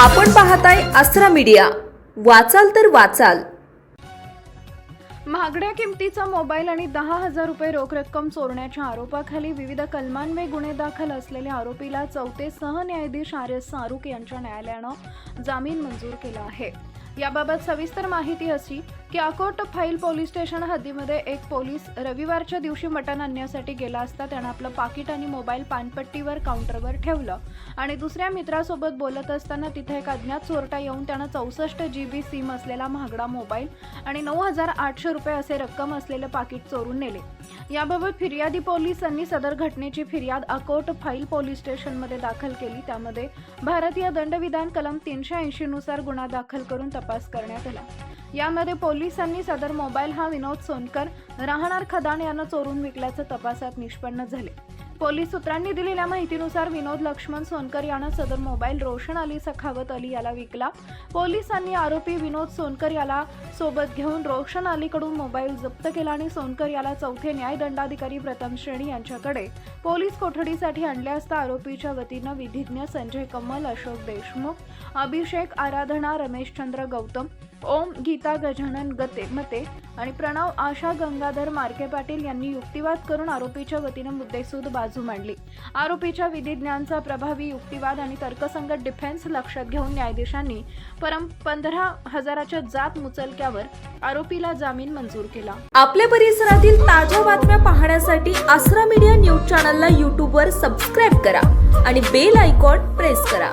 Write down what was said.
आपण पाहताय अस्त्रा मीडिया. वाचाल तर वाचाल. महागड्या किमतीचा मोबाईल आणि दहा हजार रुपये रोख रक्कम चोरण्याच्या आरोपाखाली विविध कलमांवे गुन्हे दाखल असलेल्या आरोपीला चौथे सहन्यायाधीश आर एस सारुक यांच्या न्यायालयानं जामीन मंजूर केला आहे. याबाबत सविस्तर माहिती अशी की अकोट फाईल पोलीस स्टेशन हद्दीमध्ये एक पोलीस रविवारच्या दिवशी मटण आणण्यासाठी गेला असता त्यानं आपलं पाकिट आणि मोबाईल पानपट्टीवर काउंटरवर ठेवलं. आणि दुसऱ्या मित्रासोबत बोलत असताना तिथे एक अज्ञात चोरटा येऊन त्यानं चौसष्ट जी बी सिम असलेला महागडा मोबाईल आणि नऊ हजार आठशे रुपये असे रक्कम असलेलं पाकिट चोरून नेले. याबाबत फिर्यादी पोलिसांनी सदर घटनेची फिर्याद अकोट फाईल पोलीस स्टेशनमध्ये दाखल केली. त्यामध्ये भारतीय दंडविधान कलम तीनशे ऐंशीनुसार गुन्हा दाखल करून तपास करण्यात आला. यामध्ये पोलिसांनी सदर मोबाईल हा विनोद सोनकर राहणार खदान यानं चोरून विकल्याचं तपासात निष्पन्न झाले. पोलीस सूत्रांनी दिलेल्या माहितीनुसार विनोद लक्ष्मण सोनकर यानं सदर मोबाईल रोशन अली सखावत अली याला विकला. पोलिसांनी आरोपी विनोद सोनकर याला सोबत घेऊन रोशन अलीकडून मोबाईल जप्त केला आणि सोनकर याला चौथे न्यायदंडाधिकारी प्रथम श्रेणी यांच्याकडे पोलीस कोठडीसाठी आणले असता आरोपीच्या वतीनं विधिज्ञ संजय कमल अशोक देशमुख अभिषेक आराधना रमेशचंद्र गौतम ओम गीता गजानन गते मते आणि प्रणव आशा गंगाधर मार्के पाटील यांनी युक्तिवाद करून आरोपीच्या वतीनं मुद्देसूद बाजू मांडली. आरोपीच्या विधिज्ञांचा प्रभावी युक्तिवाद आणि तर्कसंगत डिफेन्स लक्षात घेऊन न्यायाधीशांनी परम पंधरा हजाराच्या जात मुचलक्या मुचलक्यावर आरोपीला जामीन मंजूर केला. आपल्या परिसरातील ताज्या बातम्या पाहण्यासाठी आसरा मीडिया न्यूज चॅनलला यूट्यूबवर सबस्क्राईब करा आणि बेल आयकॉन प्रेस करा.